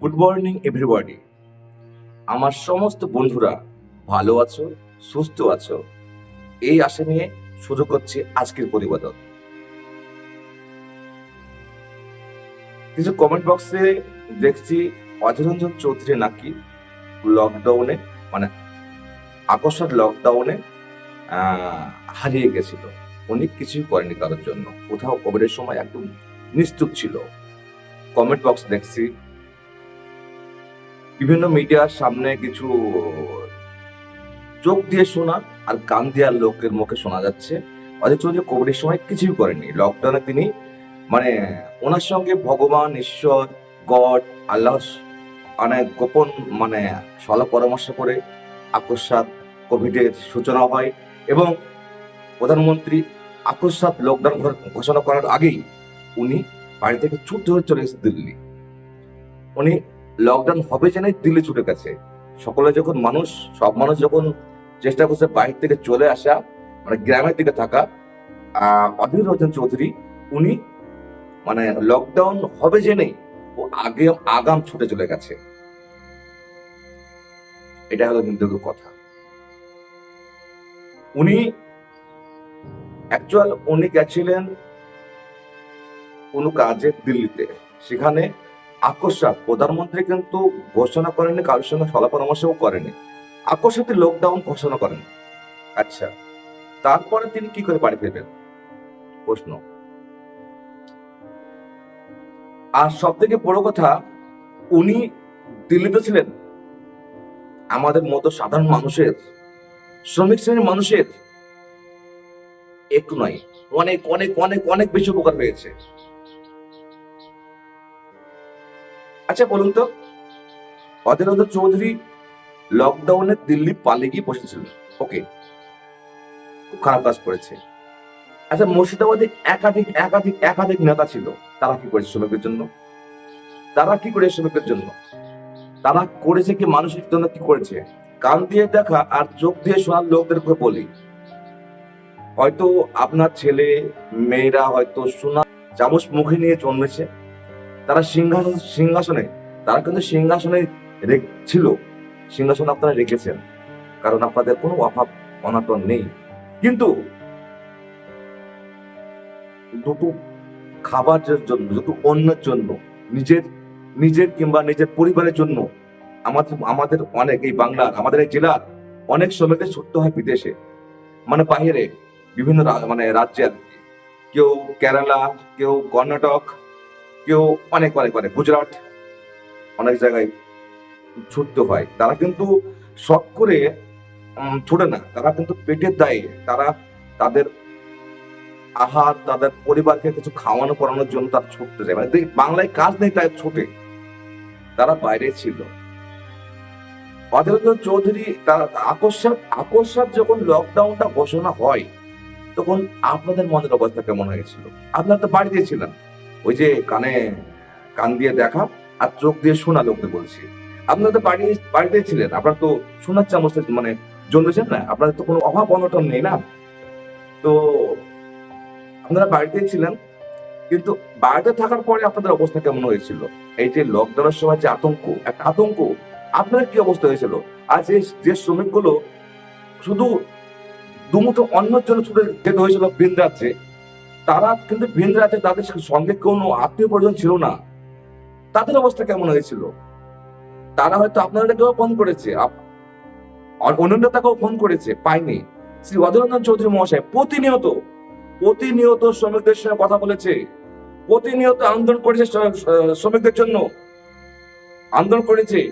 Good morning, everybody. আমার সমস্ত বন্ধুরা ভালো আছো, সুস্থ আছো? এই আশা নিয়ে শুরু করছি আজকের প্রতিবেদন কিছু কমেন্ট বক্সে দেখছি অধীর রঞ্জন চৌধুরী নাকি লকডাউনে মানে আকস্মাত লকডাউনে হারিয়ে গেছিল। উনি কিছুই করেনি কারোর জন্য। কোথাও কোভিডের সময় একদম নিস্তুপ ছিল। কমেন্ট বক্স দেখছি বিভিন্ন মিডিয়ার সামনে কিছু চোখ দিয়ে শোনা আর কান দেওয়ার লোকের মুখে শোনা যাচ্ছে। অথচ যে কোভিডের সময় কিছুই করেনি লকডাউনে তিনি মানে ওনার সঙ্গে ভগবান, ঈশ্বর, গড, আল্লাহ মানে গোপন মানে সলা পরামর্শ করে আকস্মাত কোভিডের সূচনা হয় এবং প্রধানমন্ত্রী আকস্মাত লকডাউন ঘোষণা করার আগেই উনি বাড়ি থেকে ছুট ধরে চলে গেছে দিল্লি। উনি লকডাউন হবে জেনে দিল্লি ছুটে গেছে। সকলে যখন মানুষ, সব মানুষ যখন চেষ্টা করছে বাইরে থেকে চলে আসা মানে গ্রামের দিকে থাকা অধীর রঞ্জন চৌধুরী, উনি মানে লকডাউন হবে জেনে ও আগে আগাম ছুটে চলে গেছে। এটা হলো কিন্তু কথা। উনি অ্যাকচুয়াল উনি গেছিলেন কোনো কাজে দিল্লিতে। সেখানে আকস্মাত প্রধানমন্ত্রী কিন্তু ঘোষণা করেনি কারোর সঙ্গে সলা পরামর্শও করেনি আকস্মাতে লকডাউন ঘোষণা করেন। আচ্ছা তারপরে তিনি কি করে বাড়ি ফিরবেন? প্রশ্ন। আর সব থেকে বড় কথা, উনি দিল্লিতে ছিলেন। আমাদের মতো সাধারণ মানুষের, শ্রমিক শ্রেণির মানুষের একটু নয়, অনেক অনেক অনেক অনেক বেশি উপকার হয়েছে আচ্ছা বলুন তো। অধীরত চৌধুরী লকডাউনে দিল্লি পালিয়ে গিয়ে বসেছিলেন ওকে খুব খারাপ কাজ করেছে। আচ্ছা মুর্শিদাবাদে একাধিক একাধিক একাধিক নেতা ছিল। তারা কি করেছে শ্রমিকের জন্য? তারা কি করে শ্রমিকের জন্য? তারা করেছে কি মানুষের জন্য কি করেছে? কান দিয়ে দেখা আর চোখ দিয়ে শোনার লোকদের লোকদেরকে বলি। হয়তো আপনার ছেলে, মেয়েরা হয়তো সোনা চামচ মুখে নিয়ে জন্মেছে। তারা সিংহাসন সিংহাসনে, তারা কিন্তু সিংহাসনে ছিল সিংহাসনে আপনারা রেখেছেন, কারণ আপনাদের কোনো অভাব অনাটন নেই। কিন্তু দুটো খাবার জন্য, দুটো অন্যের জন্য, নিজের নিজের কিংবা নিজের পরিবারের জন্য আমাদের আমাদের অনেক এই বাংলার, আমাদের এই জেলার অনেক শ্রমিকদের ছুটতে হয় বিদেশে। মানে বাইরে বিভিন্ন মানে রাজ্যের, কেউ কেরালা, কেউ কর্ণাটক কেউ অনেক অনেক অনেক। গুজরাট অনেক জায়গায় ছুটতে হয়। তারা কিন্তু শখ করে ছোটে না, তারা কিন্তু পেটের দায়ে। তারা তাদের আহার, তাদের পরিবারকে কিছু খাওয়ানো করানোর জন্য তারা ছুটতে যায় মানে বাংলায় কাজ নেই, তাই ছোটে। তারা বাইরে ছিল। অধীররঞ্জন চৌধুরী তারা আকস্মাত আকস্মাত যখন লকডাউনটা ঘোষণা হয়, তখন আপনাদের মনের অবস্থা কেমন হয়েছিল? আপনারা তো বাড়িতে ছিলেন। ওই যে কানে কান দিয়ে দেখা আর চোখ দিয়ে শোনা লোকদের বলছি। আপনারা তো বাড়ি বাড়িতে ছিলেন, আপনারা তো শোনার চামচ মানে জন্মেছেন না, আপনাদের তো কোনো অভাব অনটন নেই না? তো আপনারা বাড়িতে ছিলেন, কিন্তু বাড়িতে থাকার পরে আপনাদের অবস্থা কেমন হয়েছিল? এই যে লকডাউনের সময় যে আতঙ্ক, একটা আতঙ্ক আপনার কি অবস্থা হয়েছিল? আর যে যে শ্রমিকগুলো শুধু দুমুঠো অন্যের জন্য ছুটে যেতে হয়েছিল ভিন রাজ্যে তারা কিন্তু ভিন রাজ্যে তাদের সঙ্গে কোনো আত্মীয় পরিজন ছিল না। তাদের অবস্থা কেমন হয়েছিল? তারা হয়তো আপনাদেরকেও ফোন করেছে। আপ- অ- ফোন করেছে, পায়নি। শ্রী অধীররঞ্জন চৌধুরী মহাশয় প্রতিনিয়ত প্রতিনিয়ত শ্রমিকদের সঙ্গে কথা বলেছে। প্রতিনিয়ত আন্দোলন করেছে শ্র- শ্র- শ্রমিকদের জন্য। আন্দোলন করেছে।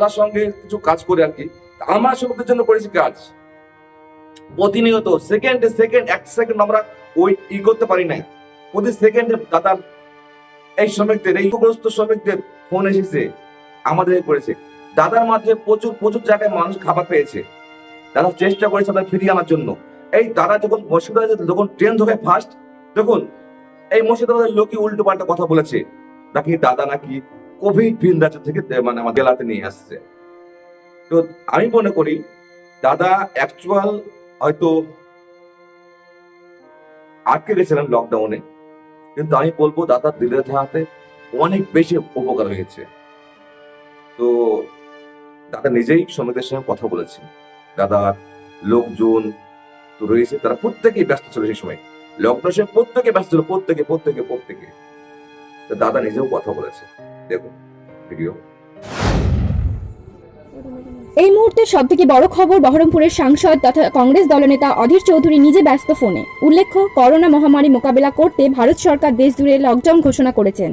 তার সঙ্গে কিছু কাজ করে আর কি। আমার শ্রমিকদের জন্য করেছে কাজ। প্রতিনিয়ত সেকেন্ডে সেকেন্ড এক সেকেন্ড আমরা ওই ই করতে পারি না প্রতি সেকেন্ডে দাদার এই শ্রমিকদের, এই উপগ্রস্ত শ্রমিকদের ফোন এসেছে, আমাদের করেছে। দাদার মাধ্যমে প্রচুর প্রচুর জায়গায় মানুষ খাবার পেয়েছে। দাদা চেষ্টা করেছে তাদের ফিরিয়ে আনার জন্য। এই দাদা যখন মুর্শিদাবাদে যখন ট্রেন ধরে ফার্স্ট তখন এই মুর্শিদাবাদের লোকই উল্টো পাল্টা কথা বলেছে, নাকি দাদা নাকি কোভিড ভিন থেকে মানে আমাদের জেলাতে নিয়ে আসছে। তো আমি মনে করি, দাদা অ্যাকচুয়াল হয়তো আটকে গেছিলেন লকডাউনে কিন্তু আমি বলব, দাদা দিলে থাকাতে অনেক বেশি উপকার হয়েছে। তো দাদা নিজেই শ্রমিকদের সঙ্গে কথা বলেছে। দাদার লোকজন তো রয়েছে, তারা প্রত্যেকেই ব্যস্ত ছিল সেই সময়। লকডাউন সময় প্রত্যেকে ব্যস্ত ছিল, প্রত্যেকে প্রত্যেকে প্রত্যেকে। দাদা নিজেও কথা বলেছে। দেখুন ভিডিও এই মুহূর্তে সবথেকে বড় খবর বহরমপুরের সাংসদ তথা কংগ্রেস দলনেতা অধীর চৌধুরী নিজে ব্যস্ত ফোনে। উল্লেখ্য, করোনা মহামারী মোকাবেলা করতে ভারত সরকার দেশ জুড়ে লকডাউন ঘোষণা করেছেন।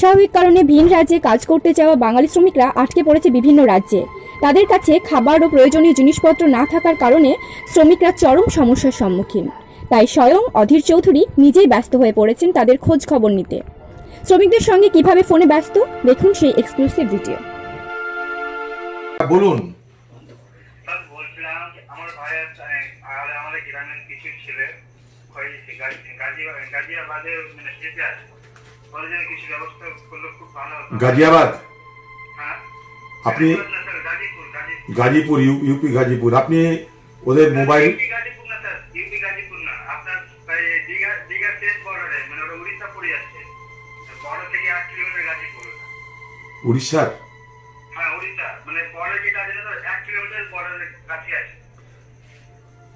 স্বাভাবিক কারণে ভিন রাজ্যে কাজ করতে যাওয়া বাঙালি শ্রমিকরা আটকে পড়েছে বিভিন্ন রাজ্যে। তাদের কাছে খাবার ও প্রয়োজনীয় জিনিসপত্র না থাকার কারণে শ্রমিকরা চরম সমস্যার সম্মুখীন। তাই স্বয়ং অধীর চৌধুরী নিজেই ব্যস্ত হয়ে পড়েছেন তাদের খোঁজ খবর নিতে। শ্রমিকদের সঙ্গে কীভাবে ফোনে ব্যস্ত? দেখুন সেই এক্সক্লুসিভ ভিডিও বলুন। আমার আর আমাদের গ্রামের কিছু ছেলে গাজিয়াবাদে মানে শিল্পে আছে ওর জন্য কিছু ব্যবস্থা করলে খুব ভালো গাজিয়াবাদ? হ্যাঁ? আপনি Ghazipur Gazipur. Ghazipur U- UP Ghazipur. আপনি ওদের মোবাইল মানে উড়িষ্যার? হ্যাঁ উড়িষ্যা। মানে বর্ডার যেটা আছে এক কিলোমিটার বর্ডারের কাছে আছে।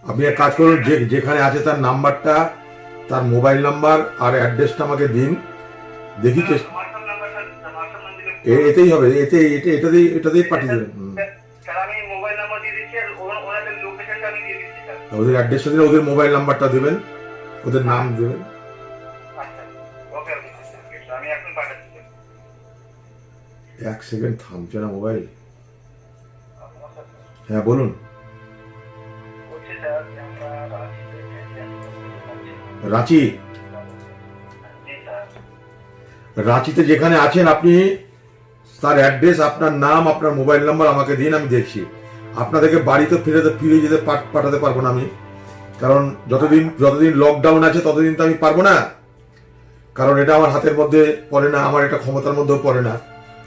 আপনি এক কাজ করুন যে যেখানে আছে তার নাম্বারটা তার মোবাইল নাম্বার আর অ্যাড্রেসটা আমাকে দিন। দেখি এতেই হবে এতে এটা এটাতেই এটাতেই পাঠিয়ে দেবেন। ওদের অ্যাড্রেসটা দিলে ওদের মোবাইল নাম্বারটা দেবেন ওদের নাম দেবেন। আচ্ছা। পাঠাচ্ছি স্যার। এক সেকেন্ড থামছে না মোবাইল। হ্যাঁ বলুন। রাঁচি? রাঁচিতে যেখানে আছেন আপনি, তার অ্যাড্রেস, আপনার নাম, আপনার মোবাইল নাম্বার আমাকে দিন, আমি দেখছি। আপনাদেরকে বাড়িতে ফিরে ফিরে যেতে পাঠ- পাঠাতে পারব না আমি। কারণ যতদিন যতদিন লকডাউন আছে, ততদিন তো আমি পারব না। কারণ এটা আমার হাতের মধ্যে পড়ে না, আমার এটা ক্ষমতার মধ্যেও পড়ে না।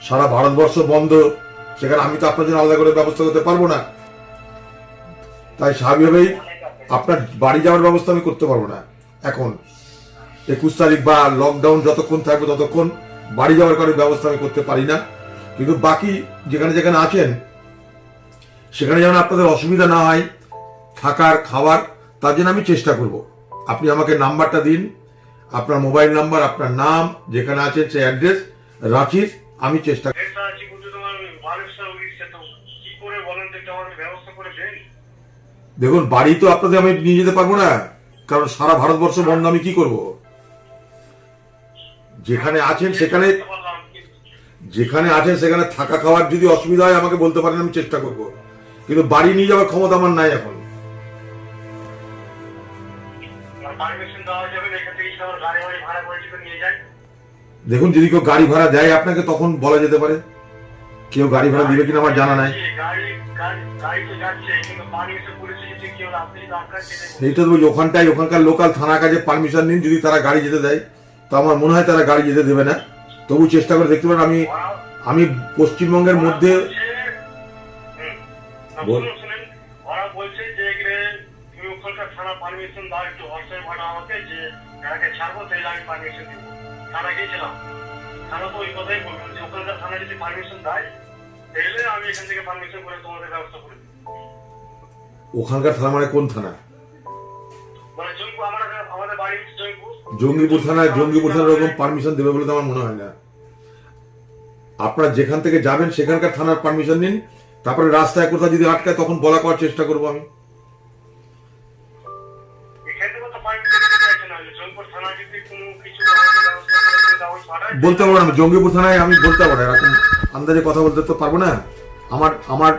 সারা ভারতবর্ষ বন্ধ, সেখানে আমি তো আপনার জন্য আলাদা করে ব্যবস্থা করতে পারব না। তাই স্বাভাবিকভাবেই আপনার বাড়ি যাওয়ার ব্যবস্থা আমি করতে পারব না। এখন একুশ তারিখ বা লকডাউন যতক্ষণ থাকবে ততক্ষণ বাড়ি যাওয়ার কারণে ব্যবস্থা আমি করতে পারি না। কিন্তু বাকি যেখানে যেখানে আছেন, সেখানে যেন আপনাদের অসুবিধা না হয়, থাকার খাবার তার জন্য আমি চেষ্টা করব। আপনি আমাকে নাম্বারটা দিন, আপনার মোবাইল নাম্বার, আপনার নাম, যেখানে আছেন সেই অ্যাড্রেস, রাঁচির, আমি চেষ্টা এটা আছে কিন্তু তোমার মানুষটা উড়িষ্যা তো কি করে বলেন তো একটু আমাদের ব্যবস্থা করে দেন দেখুন, বাড়ি তো আপনাদের আমি নিয়ে যেতে পারব না, কারণ সারা ভারতবর্ষ বন্ধ, আমি কি করব? যেখানে আছেন সেখানে যেখানে আছেন সেখানে থাকা খাওয়ার যদি অসুবিধা হয়, আমাকে বলতে পারেন, আমি চেষ্টা করব। কিন্তু বাড়ি নিয়ে যাওয়ার ক্ষমতা আমার নাই এখন। দেখুন, যদি কেউ গাড়ি ভাড়া দেয় আপনাকে, তখন বলা যেতে পারে। কেউ গাড়ি ভাড়া দিবে কিনা আমার জানা নাই। গাড়ি তো বলছি, ওখানটায় ওখানকার লোকাল থানার কাছে পারমিশন নিন যদি তারা গাড়ি যেতে দেয়। তো আমার মনে হয় তারা গাড়ি যেতে দেবে না। তবু চেষ্টা করে দেখতে পারেন আমি আমি পশ্চিমবঙ্গের মধ্যে ছাড়বো আমি পারমিশন দিব গিয়েছিলাম। থানা তো ওই কথাই বলব যে ওখানকার থানা যদি পারমিশন দেয় তাহলে আমি এখান থেকে পারমিশন করে তোমাদের ব্যবস্থা করে ওখানকার থানা মানে কোন থানা? মানে জঙ্গু আমার আমাদের বাড়ি হচ্ছে জঙ্গিপুর। থানায় জঙ্গিপুর থানার ওরকম পারমিশন দেবে বলে তো আমার মনে হয় না। আপনারা যেখান থেকে যাবেন সেখানকার থানার পারমিশন নিন। তারপরে রাস্তায় কোথাও যদি আটকায় তখন বলা করার চেষ্টা করব আমি। বলতে পারব না জঙ্গিপুর থানায় আমি বলতে পারব না, এরকম আন্দাজে কথা বলতে তো পারব না। আমার আমার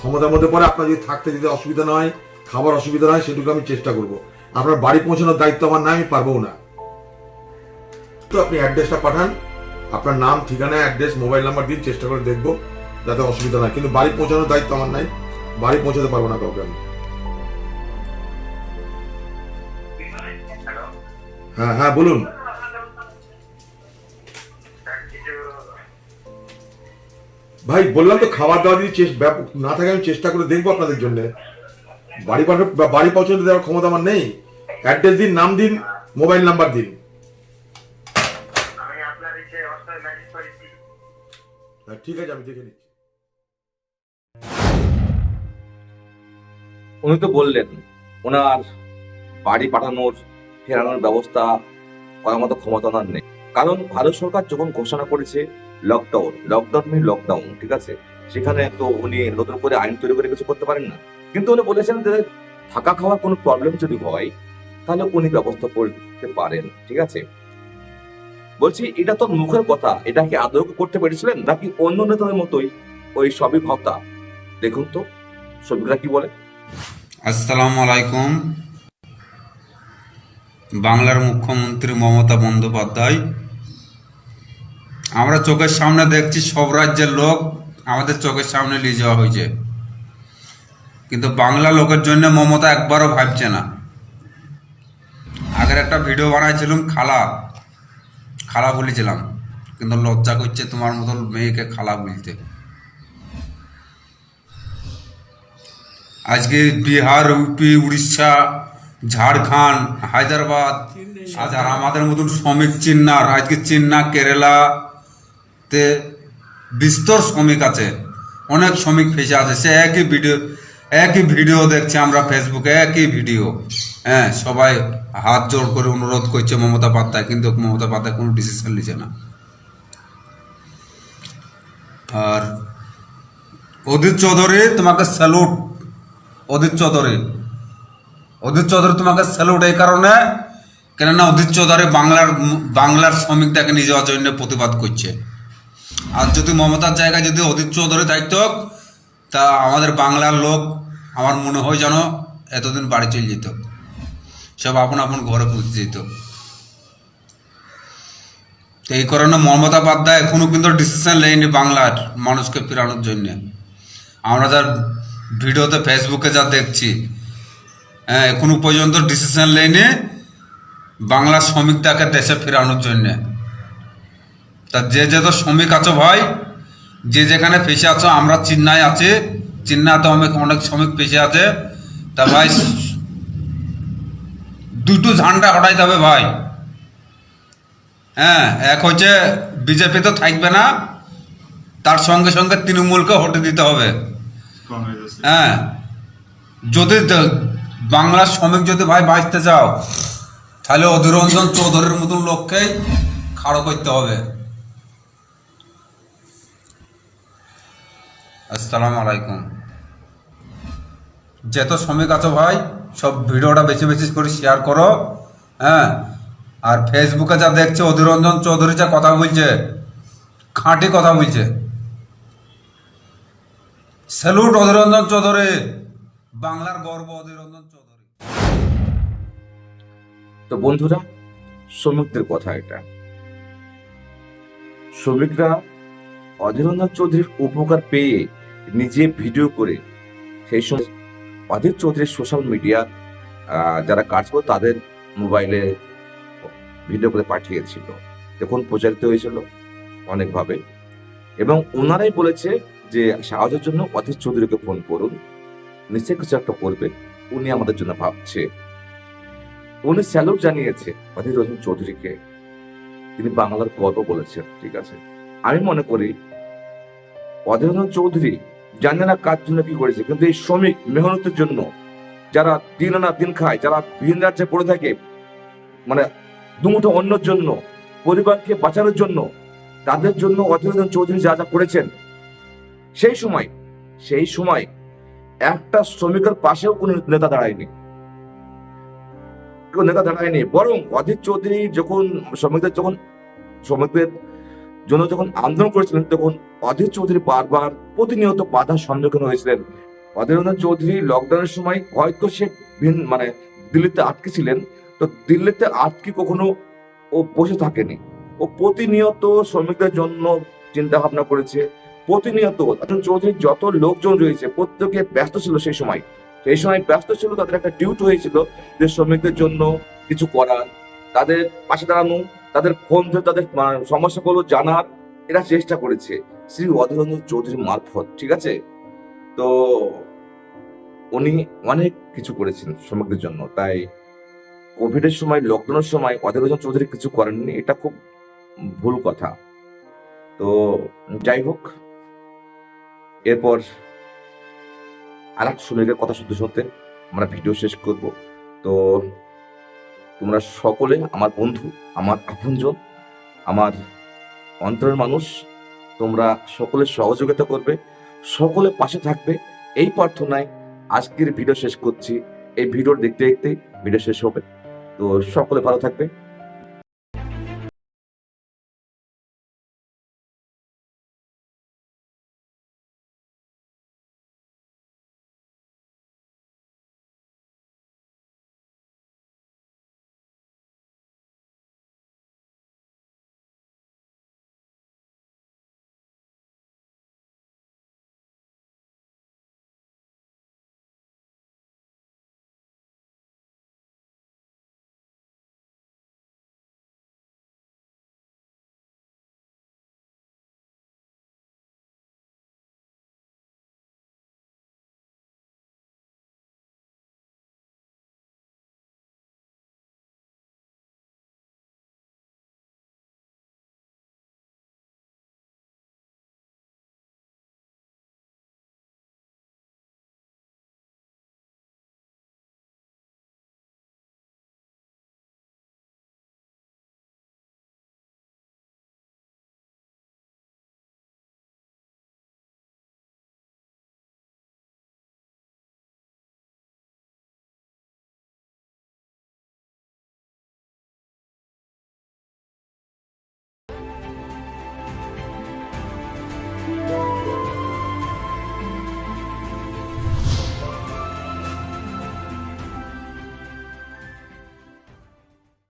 ক্ষমতার মধ্যে পড়ে আপনার যদি থাকতে যদি অসুবিধা না হয়, খাবার অসুবিধা না হয়, সেটুকু আমি চেষ্টা করব। আপনার বাড়ি পৌঁছানোর দায়িত্ব আমার না আমি পারব না। তো আপনি অ্যাড্রেসটা পাঠান, আপনার নাম, ঠিকানা, অ্যাড্রেস, মোবাইল নাম্বার দিন, চেষ্টা করে দেখব, যাতে অসুবিধা না কিন্তু বাড়ি পৌঁছানোর দায়িত্ব আমার নাই, বাড়ি পৌঁছাতে পারব না কাউকে আমি। হ্যাঁ হ্যাঁ বলুন। ভাই বললাম তো খাবার দাওয়া দিয়ে ব্যাপক না থাকে আমি চেষ্টা করে দেখব আপনাদের জন্য। বাড়ি পাঠ বাড়ি পৌঁছতে দেওয়ার ক্ষমতা আমার নেই। অ্যাড্রেস দিন নাম দিন মোবাইল নাম্বার দিন। ঠিক আছে আমি দেখে নিচ্ছি। উনি তো বললেন ওনার বাড়ি পাঠানোর ফেরানোর ব্যবস্থা করার মতো ক্ষমতা ওনার নেই। কারণ ভারত সরকার যখন ঘোষণা করেছে লকডাউন লকডাউন মানে লকডাউন ঠিক আছে? সেখানে তো উনি নতুন করে আইন তৈরি করে কিছু করতে পারেন না। কিন্তু উনি বলেছেন যে থাকা খাওয়ার কোনো প্রবলেম যদি হয়, তাহলে উনি ব্যবস্থা করতে পারেন, ঠিক আছে? বলছি, এটা তো মুখের কথা, এটা কি আদৌ করতে পেরেছিলেন? নাকি অন্য নেতাদের মতোই ওই সবই ভাবতা? দেখুন তো ছবিটা কি বলে? আসসালামু আলাইকুম। বাংলার মুখ্যমন্ত্রী মমতা বন্দ্যোপাধ্যায় আমরা চোখের সামনে দেখছি সব রাজ্যের লোক আমাদের চোখের সামনে নিয়ে যাওয়া হয়েছে। কিন্তু বাংলা লোকের জন্য মমতা একবারও ভাবছে না। আগের একটা ভিডিও বানাইছিলাম, খালা। খালা বলেছিলাম, কিন্তু লজ্জা করছে তোমার মতো মেয়েকে খালা বলতে। আজকে বিহার, ইউপি, উড়িষ্যা, ঝাড়খণ্ড, হায়দ্রাবাদ আমাদের মতন শ্রমিক চিন্নার। আজকে চিন্না কেরালাতে বিস্তর শ্রমিক আছে, অনেক শ্রমিক ফেসে আছে, সে একই ভিডিও একই ভিডিও দেখছে আমরা ফেসবুকে একই ভিডিও। হ্যাঁ সবাই হাত জোর করে অনুরোধ করছে মমতা পাত্তায় কিন্তু মমতা পাত্তায় কোনো ডিসিশন নিচ্ছে না। আর অদিত চৌধুরী তোমাকে স্যালুট অদিত চৌধুরী। অদিত চৌধুরী তোমাকে স্যালুট এই কারণে, কেননা অদিত চৌধুরী বাংলার বাংলার শ্রমিকটাকে নিয়ে যাওয়ার জন্য প্রতিবাদ করছে। আর যদি মমতার জায়গায় যদি অদিত চৌধুরী থাকতো তা আমাদের বাংলার লোক আমার মনে হয় যেন এতদিন বাড়ি চলে যেত। সব আপন আপন ঘরে পৌঁছে যেত এই কারণে মমতা পাধ্যায় এখনও কিন্তু ডিসিশন নেয়নি বাংলার মানুষকে ফেরানোর জন্য। আমরা যার ভিডিওতে ফেসবুকে যা দেখছি হ্যাঁ এখনও পর্যন্ত ডিসিশন নেয়নি বাংলা শ্রমিকটাকে দেশে ফেরানোর জন্য। তা যে যে তো শ্রমিক আছো ভাই যে যেখানে ফেসে আছো আমরা চিন্নায় আছে। চিন্নাতে অনেক অনেক শ্রমিক ফেসে আছে। তা ভাই দুটো ঝান্ডা হটাইতে হবে ভাই। হ্যাঁ এক হচ্ছে বিজেপি তো থাকবে না তার সঙ্গে সঙ্গে তৃণমূলকে হটে দিতে হবে। হ্যাঁ যদি বাংলার শ্রমিক যদি ভাই বাঁচতে চাও তাহলে অধীররঞ্জন চৌধুরীর মতন লোককেই খাড়ো করতে হবে। আসসালামু আলাইকুম। যত শ্রমিক আছো ভাই, সব ভিডিওটা বেশি বেশি করে শেয়ার করো হ্যাঁ? আর ফেসবুকে যা দেখছে অধিরঞ্জন চৌধুরী যা কথা বলছে, খাঁটি কথা বলছে। স্যালুট অধিরঞ্জন চৌধুরী, বাংলার গর্ব অধীররঞ্জন চৌধুরী। তো বন্ধুরা, শ্রমিকদের কথা এটা। শ্রমিকরা অধীররঞ্জন চৌধুরীর উপকার পেয়ে নিজে ভিডিও করে সেই সময় অধীর চৌধুরীর সোশ্যাল মিডিয়া যারা কাজ করতো তাদের মোবাইলে ভিডিও করে পাঠিয়েছিল। তখন প্রচারিত হয়েছিল অনেকভাবে। এবং ওনারাই বলেছে যে, সাহায্যের জন্য অধীর চৌধুরীকে ফোন করুন। নিশ্চয়ই কিছু একটা করবে। উনি আমাদের জন্য ভাবছে। উনি স্যালুট জানিয়েছে অধীর রঞ্জন চৌধুরীকে। তিনি বাংলার গর্ব বলেছেন, ঠিক আছে। আমি মনে করি অধীর রঞ্জন চৌধুরী জানে না কার জন্য কি করেছে, কিন্তু এই শ্রমিক মেহনতের জন্য যারা দিন আনা দিন খায়, যারা ভিন রাজ্যে পড়ে থাকে মানে দুমুঠো অন্যর জন্য, পরিবারকে বাঁচানোর জন্য, তাদের জন্য অধীররঞ্জন চৌধুরী যা যা করেছেন, সেই সময় সেই সময় একটা শ্রমিকের পাশেও কোনো নেতা দাঁড়ায়নি। কেউ নেতা দাঁড়ায়নি, বরং অধীর চৌধুরী যখন, শ্রমিকদের যখন, শ্রমিকদের জন্য যখন আন্দোলন করেছিলেন, তখন অধীর চৌধুরী বারবার প্রতিনিয়ত বাধার সম্মুখীন হয়েছিলেন। অধীর রঞ্জন চৌধুরী লকডাউনের সময় হয়তো সে ভিন মানে দিল্লিতে আটকে ছিলেন। তো দিল্লিতে আটকে কখনো ও বসে থাকেনি। ও প্রতিনিয়ত শ্রমিকদের জন্য চিন্তা ভাবনা করেছে। প্রতিনিয়ত অধীর চৌধুরীর যত লোকজন রয়েছে, প্রত্যেকে ব্যস্ত ছিল সেই সময়। সেই সময় ব্যস্ত ছিল, তাদের একটা ডিউটি হয়েছিল যে শ্রমিকদের জন্য কিছু করার। তাদের পাশে দাঁড়ানো তাদের ফোন ধরে তাদের সমস্যাগুলো জানার এরা চেষ্টা করেছে। শ্রী অধীররঞ্জন চৌধুরীর মারফত, ঠিক আছে? তো উনি অনেক কিছু করেছেন শ্রমিকদের জন্য। তাই কোভিডের সময় লকডাউনের সময় অধীররঞ্জন চৌধুরী কিছু করেননি, এটা খুব ভুল কথা। তো যাই হোক, এরপর আর এক শ্রমিকের কথা শুনতে শুনতে আমরা ভিডিও শেষ করব। তো তোমরা সকলে আমার বন্ধু, আমার আপনজন, আমার অন্তরের মানুষ, তোমরা সকলে সহযোগিতা করবে, সকলে পাশে থাকবে। এই প্রার্থনায় আজকের ভিডিও শেষ করছি। এই ভিডিও দেখতে দেখতে ভিডিও শেষ হবে। তো সকলে ভালো থাকবে।